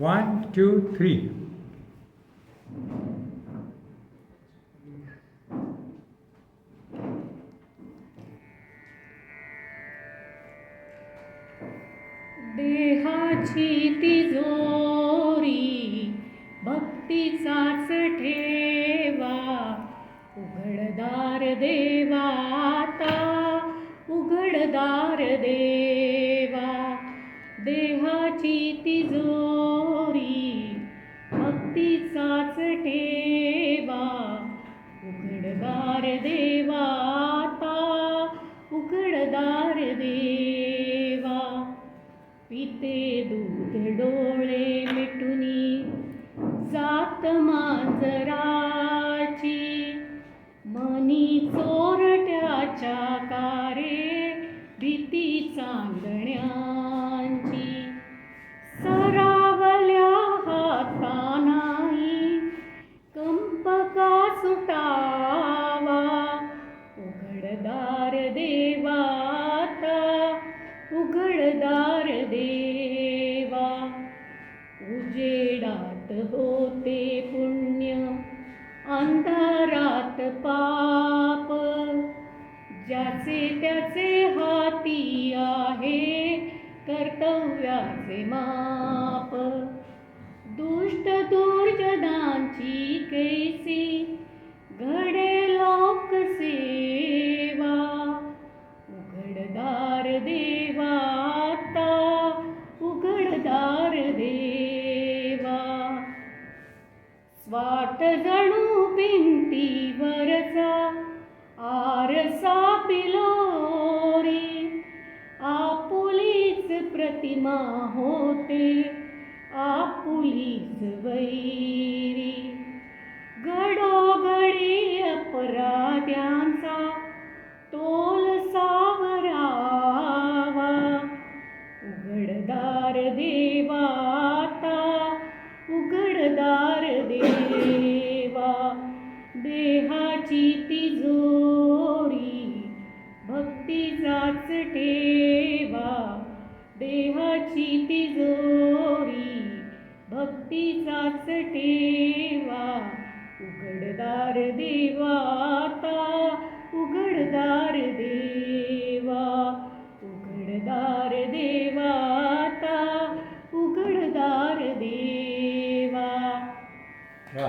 One two three देहाची तिजोरी भक्तीचाच ठेवा. उघडदार देवाता उघडदार देवा. भक्तीचाच ठेवा उघडदार देवाता उघडदार देवा. पिते दूध डोळे मिटुनी जात माजरा उघडदार देवा उजेडात होते पुण्य अंधारात पाप. ज्याचे त्याचे हाती आहे कर्तव्याचे माप. दुष्ट दु स्वार्थ जणू भिंतीवरचा आरसा पिलोरी आपुलीच प्रतिमा होते आपुलीच वैरी. घडोघडी अपराध्यांचा तो सरदार देवा देहाची तिजोरी भक्तीचाच ठेवा. देहाची तिजोरी भक्तीचाच ठेवा. 没